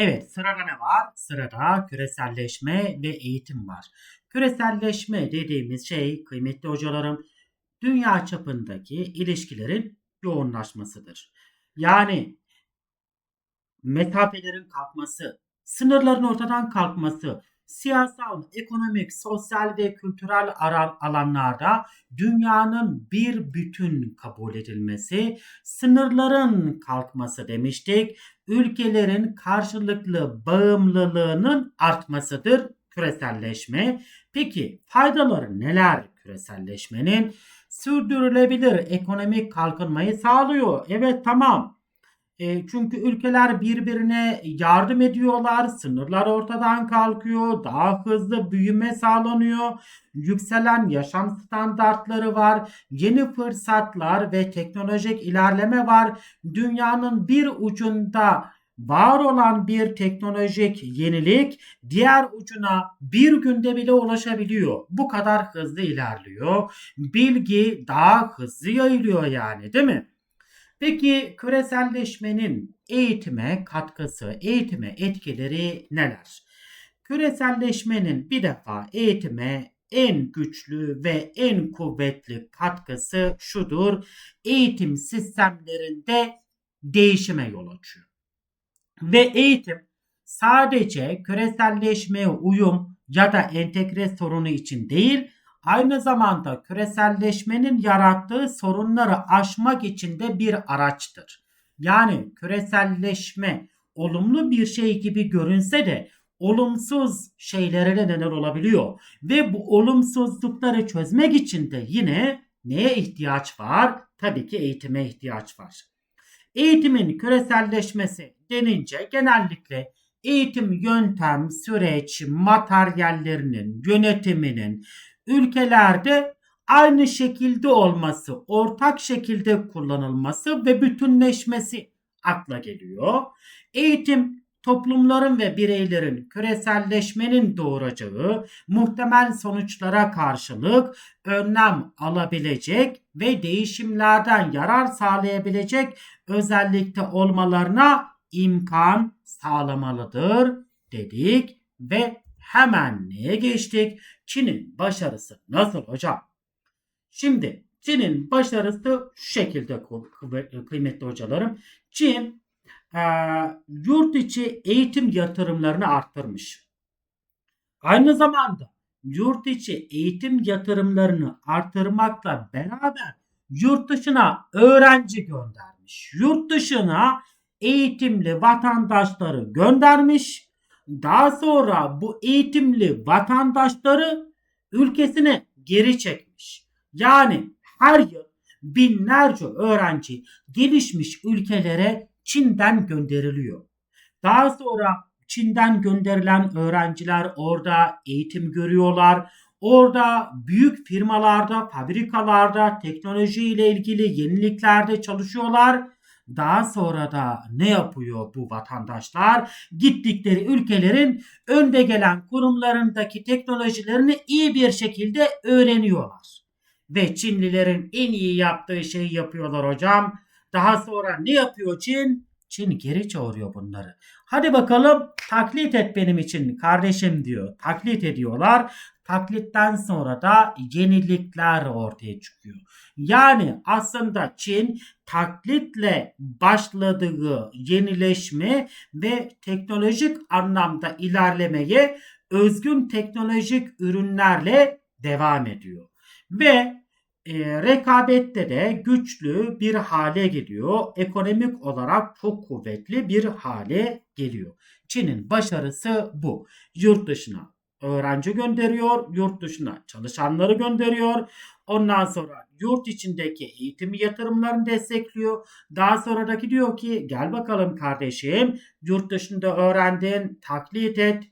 Evet sırada ne var? Sırada küreselleşme ve eğitim var. Küreselleşme dediğimiz şey kıymetli hocalarım dünya çapındaki ilişkilerin yoğunlaşmasıdır. Yani mesafelerin kalkması, sınırların ortadan kalkması, siyasal, ekonomik, sosyal ve kültürel alanlarda dünyanın bir bütün kabul edilmesi, sınırların kalkması demiştik. Ülkelerin karşılıklı bağımlılığının artmasıdır küreselleşme. Peki faydaları neler küreselleşmenin? Sürdürülebilir ekonomik kalkınmayı sağlıyor. Evet tamam e, çünkü ülkeler birbirine yardım ediyorlar, sınırlar ortadan kalkıyor, daha hızlı büyüme sağlanıyor, yükselen yaşam standartları var, yeni fırsatlar ve teknolojik ilerleme var. Dünyanın bir ucunda var olan bir teknolojik yenilik diğer ucuna bir günde bile ulaşabiliyor. Bu kadar hızlı ilerliyor. Bilgi daha hızlı yayılıyor yani değil mi? Peki küreselleşmenin eğitime katkısı, eğitime etkileri neler? Küreselleşmenin bir defa eğitime en güçlü ve en kuvvetli katkısı şudur. Eğitim sistemlerinde değişime yol açıyor. Ve eğitim sadece küreselleşmeye uyum ya da entegre sorunu için değil, aynı zamanda küreselleşmenin yarattığı sorunları aşmak için de bir araçtır. Yani küreselleşme olumlu bir şey gibi görünse de olumsuz şeylere de neden olabiliyor. Ve bu olumsuzlukları çözmek için de yine neye ihtiyaç var? Tabii ki eğitime ihtiyaç var. Eğitimin küreselleşmesi denince genellikle eğitim yöntem, süreç, materyallerinin, yönetiminin, ülkelerde aynı şekilde olması, ortak şekilde kullanılması ve bütünleşmesi akla geliyor. Eğitim toplumların ve bireylerin küreselleşmenin doğuracağı muhtemel sonuçlara karşılık önlem alabilecek ve değişimlerden yarar sağlayabilecek özellikte olmalarına imkan sağlamalıdır dedik ve hemen neye geçtik? Çin'in başarısı nasıl hocam? Şimdi Çin'in başarısı şu şekilde kıymetli hocalarım. Çin e, yurt içi eğitim yatırımlarını arttırmış. Aynı zamanda yurt içi eğitim yatırımlarını artırmakla beraber yurt dışına öğrenci göndermiş. Yurt dışına eğitimli vatandaşları göndermiş daha sonra bu eğitimli vatandaşları ülkesine geri çekmiş. Yani her yıl binlerce öğrenci gelişmiş ülkelere Çin'den gönderiliyor. Daha sonra Çin'den gönderilen öğrenciler orada eğitim görüyorlar. Orada büyük firmalarda, fabrikalarda teknoloji ile ilgili yeniliklerde çalışıyorlar daha sonra da ne yapıyor bu vatandaşlar? Gittikleri ülkelerin önde gelen kurumlarındaki teknolojilerini iyi bir şekilde öğreniyorlar. Ve Çinlilerin en iyi yaptığı şeyi yapıyorlar hocam. Daha sonra ne yapıyor Çin? Çin geri çağırıyor bunları. Hadi bakalım taklit et benim için kardeşim diyor. Taklit ediyorlar. Taklitten sonra da yenilikler ortaya çıkıyor. Yani aslında Çin taklitle başladığı yenileşme ve teknolojik anlamda ilerlemeye özgün teknolojik ürünlerle devam ediyor. Ve e, rekabette de güçlü bir hale geliyor. Ekonomik olarak çok kuvvetli bir hale geliyor. Çin'in başarısı bu. Yurt dışına öğrenci gönderiyor, yurt dışına çalışanları gönderiyor. Ondan sonra yurt içindeki eğitim yatırımlarını destekliyor. Daha sonradaki diyor ki gel bakalım kardeşim yurt dışında öğrendin taklit et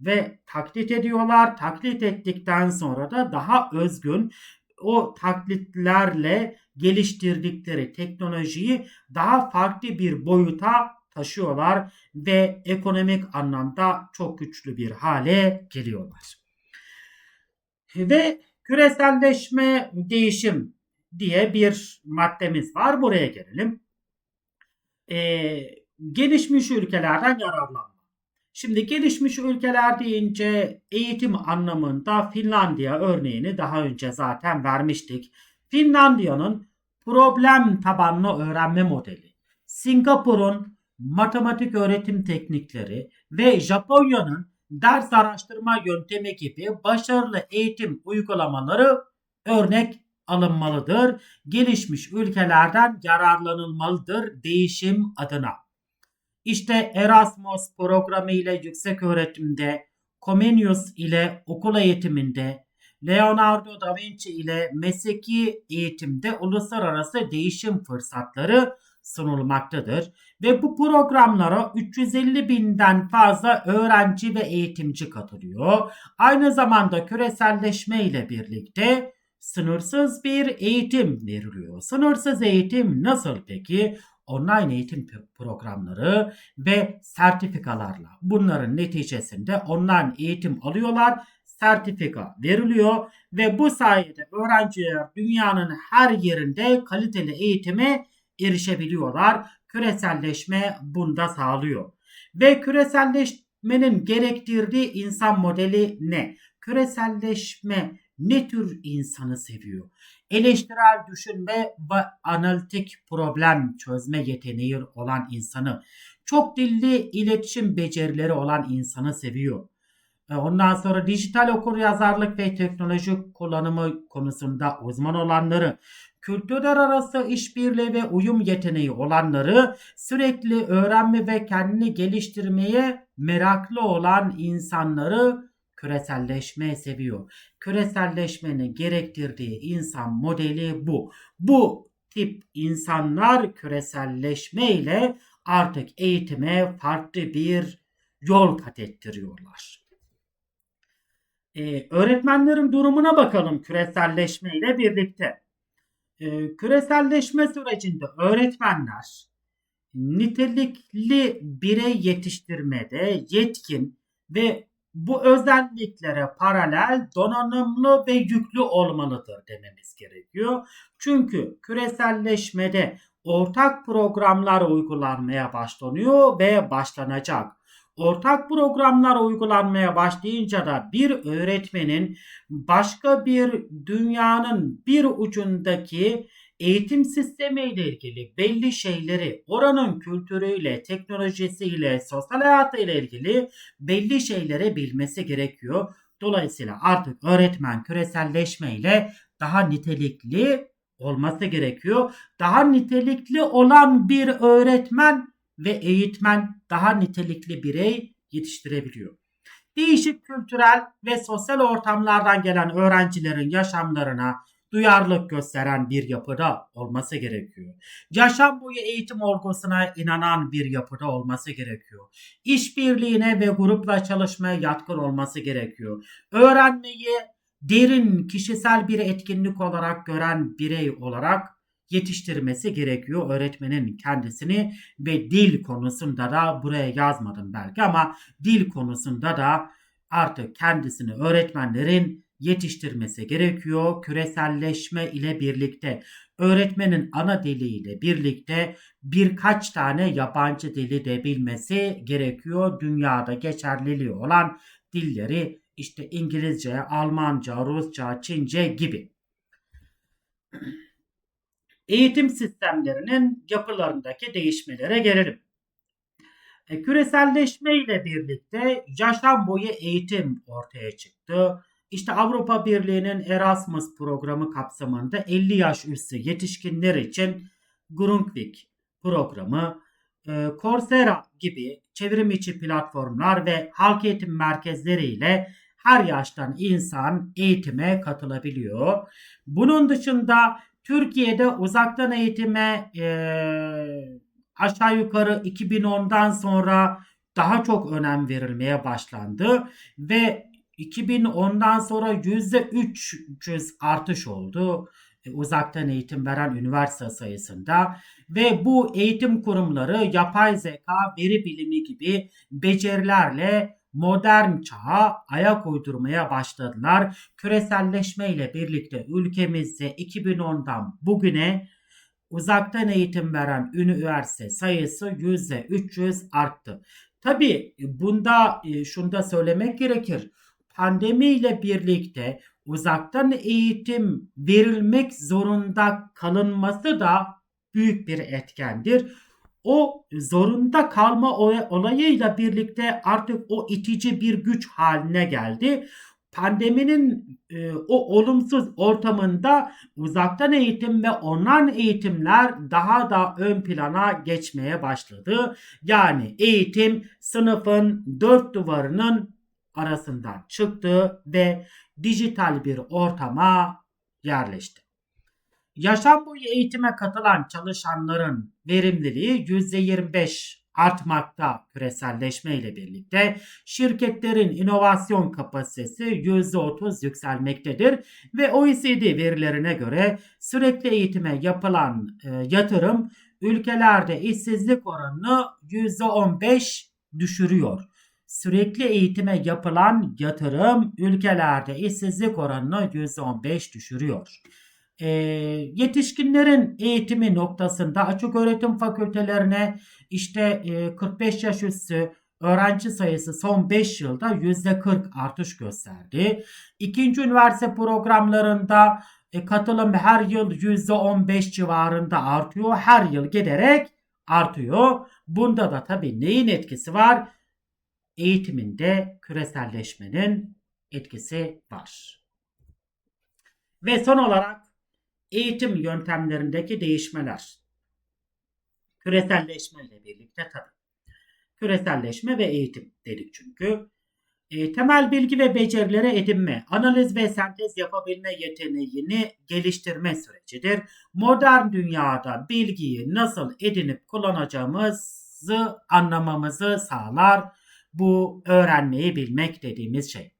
ve taklit ediyorlar. Taklit ettikten sonra da daha özgün o taklitlerle geliştirdikleri teknolojiyi daha farklı bir boyuta taşıyorlar ve ekonomik anlamda çok güçlü bir hale geliyorlar. Ve küreselleşme değişim diye bir maddemiz var. Buraya gelelim. Ee, gelişmiş ülkelerden yararlanma. Şimdi gelişmiş ülkeler deyince eğitim anlamında Finlandiya örneğini daha önce zaten vermiştik. Finlandiya'nın problem tabanlı öğrenme modeli, Singapur'un matematik öğretim teknikleri ve Japonya'nın ders araştırma yöntemi gibi başarılı eğitim uygulamaları örnek alınmalıdır. Gelişmiş ülkelerden yararlanılmalıdır değişim adına. İşte Erasmus programı ile yüksek öğretimde, Comenius ile okul eğitiminde, Leonardo da Vinci ile mesleki eğitimde uluslararası değişim fırsatları sunulmaktadır ve bu programlara 350 binden fazla öğrenci ve eğitimci katılıyor. Aynı zamanda küreselleşme ile birlikte sınırsız bir eğitim veriliyor. Sınırsız eğitim nasıl peki? Online eğitim programları ve sertifikalarla. Bunların neticesinde online eğitim alıyorlar, sertifika veriliyor ve bu sayede öğrenciler dünyanın her yerinde kaliteli eğitime erişebiliyorlar. Küreselleşme bunda sağlıyor. Ve küreselleşmenin gerektirdiği insan modeli ne? Küreselleşme ne tür insanı seviyor? Eleştirel düşünme ve analitik problem çözme yeteneği olan insanı, çok dilli iletişim becerileri olan insanı seviyor. Ondan sonra dijital okur yazarlık ve teknoloji kullanımı konusunda uzman olanları, kültürler arası işbirliği ve uyum yeteneği olanları, sürekli öğrenme ve kendini geliştirmeye meraklı olan insanları küreselleşmeyi seviyor. Küreselleşmenin gerektirdiği insan modeli bu. Bu tip insanlar küreselleşme ile artık eğitime farklı bir yol kat ettiriyorlar. Ee, öğretmenlerin durumuna bakalım küreselleşme ile birlikte. Ee, küreselleşme sürecinde öğretmenler nitelikli birey yetiştirmede yetkin ve bu özelliklere paralel donanımlı ve yüklü olmalıdır dememiz gerekiyor. Çünkü küreselleşmede ortak programlar uygulanmaya başlanıyor ve başlanacak. Ortak programlar uygulanmaya başlayınca da bir öğretmenin başka bir dünyanın bir ucundaki eğitim sistemiyle ilgili belli şeyleri oranın kültürüyle, teknolojisiyle, sosyal hayatıyla ilgili belli şeyleri bilmesi gerekiyor. Dolayısıyla artık öğretmen küreselleşme ile daha nitelikli olması gerekiyor. Daha nitelikli olan bir öğretmen ve eğitmen daha nitelikli birey yetiştirebiliyor. Değişik kültürel ve sosyal ortamlardan gelen öğrencilerin yaşamlarına duyarlılık gösteren bir yapıda olması gerekiyor. Yaşam boyu eğitim olgusuna inanan bir yapıda olması gerekiyor. İşbirliğine ve grupla çalışmaya yatkın olması gerekiyor. Öğrenmeyi derin kişisel bir etkinlik olarak gören birey olarak yetiştirmesi gerekiyor öğretmenin kendisini ve dil konusunda da buraya yazmadım belki ama dil konusunda da artık kendisini öğretmenlerin yetiştirmesi gerekiyor. Küreselleşme ile birlikte öğretmenin ana diliyle birlikte birkaç tane yabancı dili de bilmesi gerekiyor. Dünyada geçerliliği olan dilleri işte İngilizce, Almanca, Rusça, Çince gibi. Eğitim sistemlerinin yapılarındaki değişmelere gelelim. E, küreselleşme ile birlikte yaşam boyu eğitim ortaya çıktı. İşte Avrupa Birliği'nin Erasmus programı kapsamında 50 yaş üstü yetişkinler için Grundtvig programı, e, Coursera gibi çevrim içi platformlar ve halk eğitim merkezleri ile her yaştan insan eğitime katılabiliyor. Bunun dışında Türkiye'de uzaktan eğitime e, aşağı yukarı 2010'dan sonra daha çok önem verilmeye başlandı ve 2010'dan sonra %300 artış oldu e, uzaktan eğitim veren üniversite sayısında ve bu eğitim kurumları yapay zeka, veri bilimi gibi becerilerle modern çağa ayak uydurmaya başladılar. Küreselleşme ile birlikte ülkemizde 2010'dan bugüne uzaktan eğitim veren üniversite sayısı %300 arttı. Tabii bunda e, şunu da söylemek gerekir. Pandemiyle birlikte uzaktan eğitim verilmek zorunda kalınması da büyük bir etkendir. O zorunda kalma olayıyla birlikte artık o itici bir güç haline geldi. Pandeminin e, o olumsuz ortamında uzaktan eğitim ve online eğitimler daha da ön plana geçmeye başladı. Yani eğitim sınıfın dört duvarının arasından çıktı ve dijital bir ortama yerleşti. Yaşam boyu eğitime katılan çalışanların verimliliği %25 artmakta küreselleşme ile birlikte şirketlerin inovasyon kapasitesi %30 yükselmektedir ve OECD verilerine göre sürekli eğitime yapılan e, yatırım ülkelerde işsizlik oranını %15 düşürüyor. Sürekli eğitime yapılan yatırım ülkelerde işsizlik oranını %15 düşürüyor e, yetişkinlerin eğitimi noktasında açık öğretim fakültelerine işte e, 45 yaş üstü öğrenci sayısı son 5 yılda %40 artış gösterdi. İkinci üniversite programlarında e, katılım her yıl %15 civarında artıyor. Her yıl giderek artıyor. Bunda da tabii neyin etkisi var? Eğitiminde küreselleşmenin etkisi var. Ve son olarak eğitim yöntemlerindeki değişmeler. Küreselleşme ile birlikte tabii. Küreselleşme ve eğitim dedik çünkü. E, temel bilgi ve becerilere edinme, analiz ve sentez yapabilme yeteneğini geliştirme sürecidir. Modern dünyada bilgiyi nasıl edinip kullanacağımızı anlamamızı sağlar. Bu öğrenmeyi bilmek dediğimiz şey.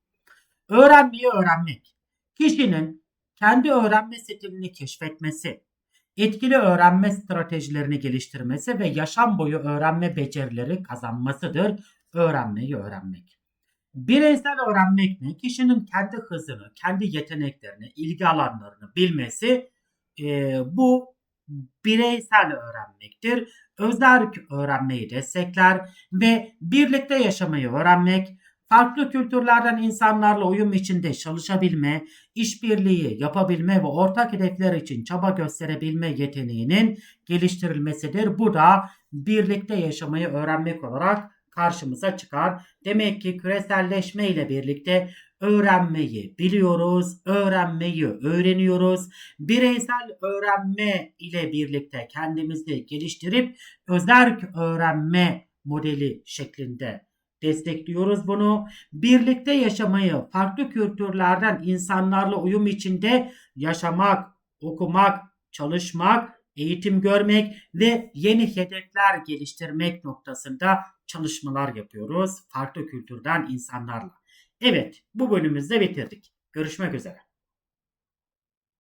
Öğrenmeyi öğrenmek. Kişinin kendi öğrenme stilini keşfetmesi, etkili öğrenme stratejilerini geliştirmesi ve yaşam boyu öğrenme becerileri kazanmasıdır öğrenmeyi öğrenmek. Bireysel öğrenmek ne? Kişinin kendi hızını, kendi yeteneklerini, ilgi alanlarını bilmesi e, bu bireysel öğrenmektir. Özerk öğrenmeyi destekler ve birlikte yaşamayı öğrenmek, farklı kültürlerden insanlarla uyum içinde çalışabilme, işbirliği yapabilme ve ortak hedefler için çaba gösterebilme yeteneğinin geliştirilmesidir. Bu da birlikte yaşamayı öğrenmek olarak karşımıza çıkar. Demek ki küreselleşme ile birlikte öğrenmeyi biliyoruz, öğrenmeyi öğreniyoruz. Bireysel öğrenme ile birlikte kendimizi geliştirip özerk öğrenme modeli şeklinde destekliyoruz bunu. Birlikte yaşamayı, farklı kültürlerden insanlarla uyum içinde yaşamak, okumak, çalışmak, eğitim görmek ve yeni hedefler geliştirmek noktasında çalışmalar yapıyoruz farklı kültürden insanlarla. Evet, bu bölümümüzde bitirdik. Görüşmek üzere.